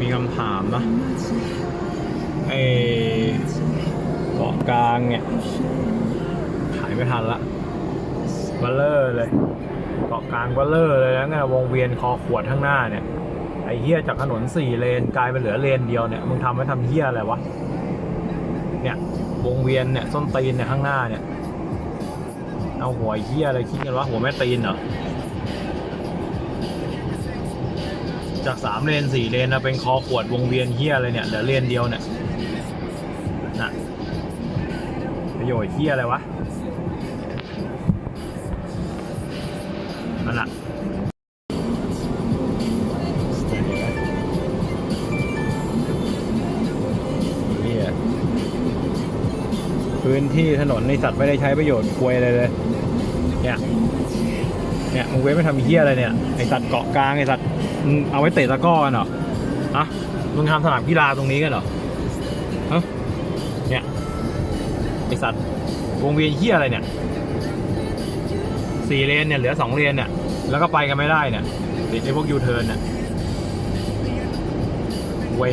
มีคำถามนะไอเกาะกลางเนี่ย ขายไม่ทันละบัลเลอร์เลยเกาะกลางบัลเลอร์เลยแล้วไงวงเวียนคอขวดข้างหน้าเนี่ย ไอเฮียจากถนนสี่เลนกลายเป็นเหลือเลนเดียวเนี่ยมึงทำไว้ทำเฮียอะไรวะเนี่ยวงเวียนเนี่ยส้นตีนเนี่ยข้างหน้าเนี่ยเอาหัวเฮียอะไรคิดกันวะหัวแม่ตีนเหรอ จากสามเลนสี่เลนนะเป็นคอขวดวงเวียนเฮียอะไรเนี่ยเหลือเลนเดียวเนี่ยนะประโยชน์เฮียอะไรวะนั่นแหละเฮียพื้นที่ถนนในสัตว์ไม่ได้ใช้ประโยชน์ควยอะไรเลย เนี่ย เนี่ยมึงเว้ยไม่ทำเฮียอะไรเนี่ยไอสัตว์เกาะกลางไอสัตว์มึงเอาไว้เตะตะก้อกันเหรอฮะมึงทำสนามกีฬาตรงนี้กันเหรอฮะเนี่ยไอสัตว์วงเวียนเฮียอะไรเนี่ยสี่เลนเนี่ยเหลือสองเลนเนี่ยแล้วก็ไปกันไม่ได้เนี่ยติดไอพวกยูเทิร์นเนี่ยเว้ย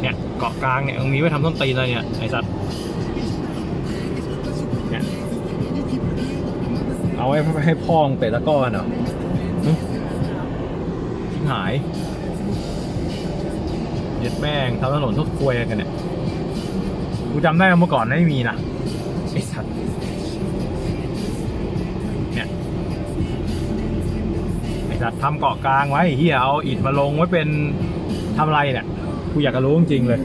เนี่ยเกาะกลางเนี่ยตรงนี้ไว้ทำต้นตีนเลยเนี่ยไอสัตว์ เอาไว้ให้พ่องเตะตะก้อนเหรอหึชิบหายเย็ดแม่งทำถนนทุกควยกันเนี่ย กูจำได้เมื่อก่อนไม่มีนะไอสัตว์เนี่ยไอสัตว์ทำเกาะกลางไว้เฮียเอาอิฐมาลงไว้เป็นทำอะไรเนี่ย กูอยากจะรู้จริงๆเลย